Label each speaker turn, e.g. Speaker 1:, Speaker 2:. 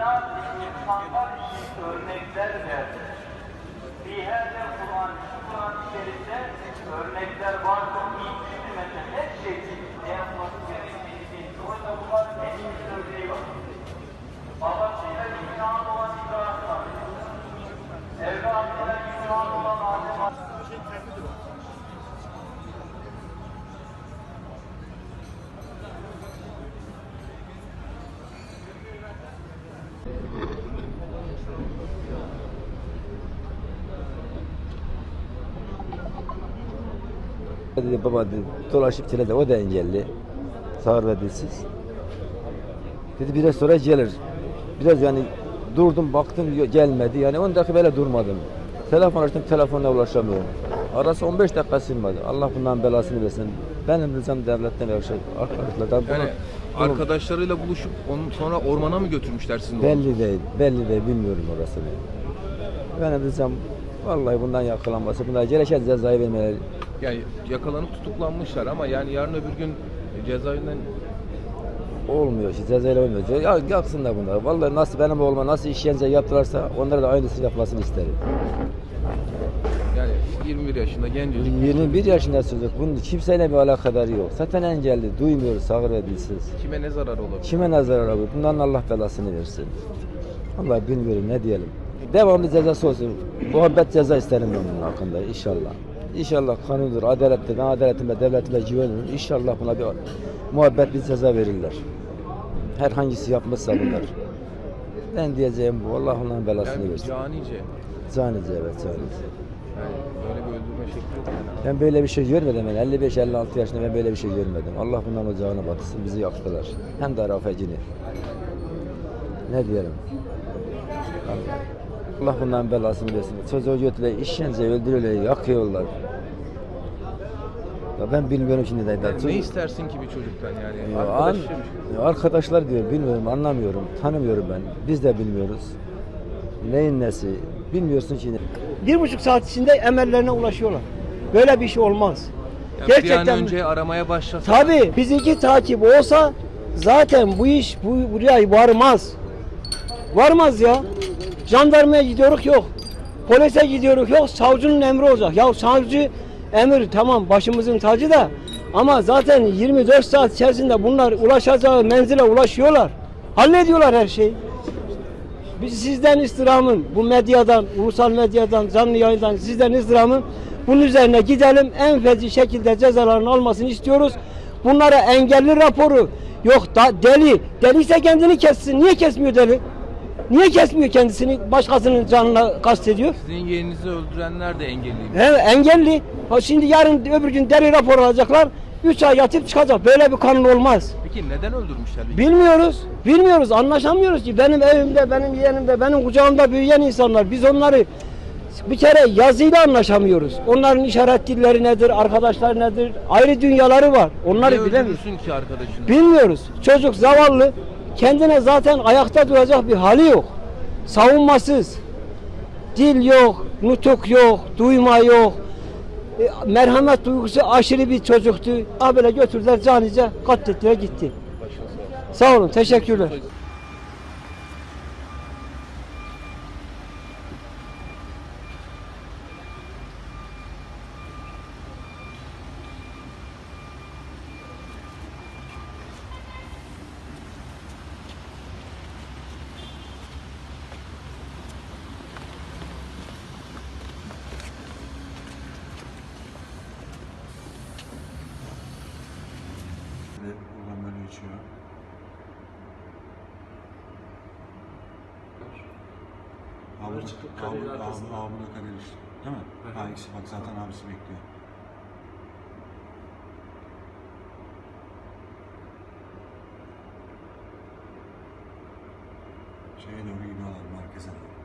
Speaker 1: İnat için, kanlar için örnekler verdi. Fiher'de Kur'an, Kur'an-ı Şerif'te örnekler vardır.
Speaker 2: Dedi baba dedi, dolaşıp geledi o da engelli. Sağır ve dilsiz. Dedi biraz sonra gelir. Biraz yani durdum baktım gelmedi yani 10 dakika böyle durmadım. Telefon açtım telefonla ulaşamıyorum. Arası 15 dakika sürmedi. Allah bundan belasını versin. Benim rızam devletten ve şey, arkadaşlardan
Speaker 3: Yani
Speaker 2: bunu
Speaker 3: arkadaşlarıyla buluşup onu sonra ormana mı götürmüşler sizin
Speaker 2: belli değil, belli değil bilmiyorum orasını. Benim rızam vallahi bundan yakalanması, bundan gereken cezayı vermeleri
Speaker 3: Yani yakalanıp tutuklanmışlar ama yani yarın öbür gün cezaevinden
Speaker 2: Olmuyor işte cezayla olmuyor. Ya yaksınlar bunlar. Vallahi nasıl benim oğluma nasıl işkence yaptılarsa onlara da aynısını yapmasını isterim.
Speaker 3: yani 21 yaşında gencecik.
Speaker 2: 21 yaşında çocuk. Bunun kimseyle bir alakadarı yok. Zaten engelli, duymuyor, sağır ve dilsiz.
Speaker 3: Kime ne zarar olabilir?
Speaker 2: Kime nazar alabilir? Bundan Allah belasını versin. Vallahi bilmiyorum ne diyelim. Devamlı cezası olsun. Muhabbet ceza isterim ben bunun hakkında inşallah. İnşallah kanundur, adalettir. Ben adaletime, devletime güveniyorum. İnşallah buna bir muhabbet bir ceza verirler. Her hangisi yapmışsa bunlar. Ben diyeceğim bu. Allah onların belasını
Speaker 3: Yani
Speaker 2: versin.
Speaker 3: canice.
Speaker 2: Canice evet canice.
Speaker 3: Yani böyle bir öldürme şekli yok yani.
Speaker 2: Ben böyle bir şey görmedim. Ben 55-56 yaşında ben böyle bir şey görmedim. Allah bundan ocağına batırsın. Bizi yaktılar. Hem de rafecini. Ne diyelim? Allah bundan belasını versin. Çocuğu götürüyor, işkence öldürüyorlar, yakıyorlar. Ya ben bilmiyorum şimdi de.
Speaker 3: Yani ne istersin ki bir çocuktan yani?
Speaker 2: Ya, an-
Speaker 3: Arkadaşı
Speaker 2: ya arkadaşlar diyor bilmiyorum anlamıyorum tanımıyorum ben biz de bilmiyoruz neyin nesi bilmiyorsun şimdi
Speaker 4: Bir buçuk saat içinde emellerine ulaşıyorlar. Böyle bir şey olmaz.
Speaker 3: Yani bir
Speaker 4: Gerçekten
Speaker 3: an önce aramaya başlasa.
Speaker 4: Tabii bizimki takip olsa zaten bu iş bu, buraya varmaz. Varmaz ya. Jandarmaya gidiyoruz yok. Polise gidiyoruz yok. Savcının emri olacak. Ya savcı emir tamam başımızın tacı da ama zaten 24 saat içerisinde bunlar ulaşacağı menzile ulaşıyorlar. Hallediyorlar her şeyi. Biz sizden istirhamın bu medyadan, ulusal medyadan, canlı yayından sizden istirhamın bunun üzerine gidelim en feci şekilde cezalarını almasını istiyoruz. Bunlara engelli raporu yok da deli. Deliyse kendini kessin. Niye kesmiyor deli? Niye kesmiyor kendisini? Başkasının canına kastediyor.
Speaker 3: Sizin yeğeninizi öldürenler de engelliymiş.
Speaker 4: He, engelli. Ha şimdi yarın öbür gün deli rapor alacaklar. 3 ay yatıp çıkacak. Böyle bir kanun olmaz.
Speaker 3: Peki neden öldürmüşler?
Speaker 4: Bilmiyoruz. Bilmiyoruz. Anlaşamıyoruz ki. Benim evimde, benim yeğenimde, benim kucağımda büyüyen insanlar. Biz onları bir kere yazıyla anlaşamıyoruz. Onların işaret dilleri nedir, arkadaşlar nedir? Ayrı dünyaları var. Onları
Speaker 3: Niye öldürürsün ki arkadaşını?
Speaker 4: Bilmiyoruz. Çocuk zavallı. Kendine zaten ayakta duracak bir hali yok. Savunmasız. Dil yok, nutuk yok, duyma yok. E, merhamet duygusu aşırı bir çocuktu. Ha böyle götürdüler canice katlettiler gitti. Sağ olun, teşekkürler.
Speaker 5: Ve buradan böyle geçiyor. Abi, abi, abi, abi, abla kader işte. Değil mi? Ha ikisi bak zaten abisi bekliyor. Şeye doğru gidiyorlar merkeze doğru.